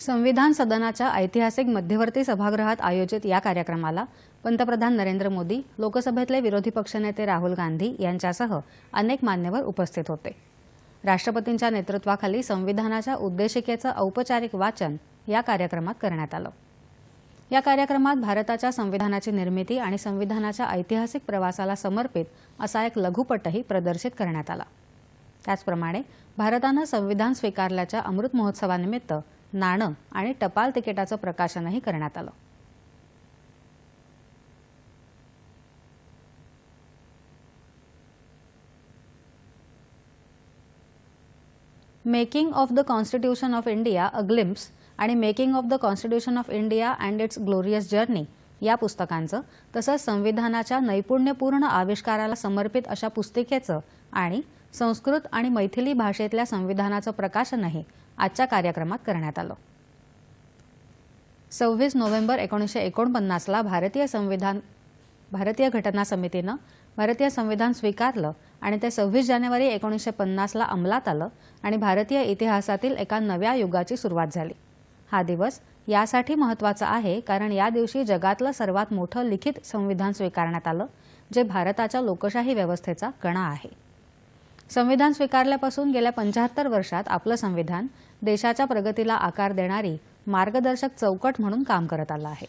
संविधान सदनाच्या ऐतिहासिक मध्यवर्ती सभागृहात आयोजित या कार्यक्रमाला पंतप्रधान नरेंद्र मोदी लोकसभेतले विरोधी पक्षनेते राहुल गांधी यांच्यासह अनेक मान्यवर उपस्थित होते. राष्ट्रपतींच्या नेतृत्वाखाली संविधानाच्या उद्देशिकेचं औपचारिक वाचन या कार्यक्रमात करण्यात आलं. या कार्यक्रमात भारताच्या संविधानाची निर्मिती आणि संविधानाच्या ऐतिहासिक प्रवासाला समर्पित असा एक लघुपटही प्रदर्शित करण्यात आला. त्याचप्रमाणे भारतानं संविधान स्वीकारल्याच्या अमृत महोत्सवानिमित्त नाणं आणि टपाल तिकिटाचं प्रकाशनही करण्यात आलं. Making of the Constitution of India a glimpse आणि making of the Constitution of India and its glorious journey या पुस्तकांचं तसंच संविधानाच्या नैपुण्यपूर्ण आविष्काराला समर्पित अशा पुस्तिकेचं आणि संस्कृत आणि मैथिली भाषेतल्या संविधानाचं प्रकाशनही आजच्या कार्यक्रमात करण्यात आलं. सव्वीस नोव्हेंबर एकोणीसशे एकोणपन्नासला भारतीय संविधान भारतीय घटना समितीनं भारतीय संविधान स्वीकारलं आणि ते सव्वीस जानेवारी एकोणीसशे पन्नासला अंमलात आलं आणि भारतीय इतिहासातील एका नव्या युगाची सुरुवात झाली. हा दिवस यासाठी महत्त्वाचा आहे कारण या दिवशी जगातलं सर्वात मोठं लिखित संविधान स्वीकारण्यात आलं जे भारताच्या लोकशाही व्यवस्थेचा कणा आहे. संविधान स्वीकारल्यापासून गेल्या पंच्याहत्तर वर्षात आपलं संविधान देशाच्या प्रगतीला आकार देणारी मार्गदर्शक चौकट म्हणून काम करत आलं आहे.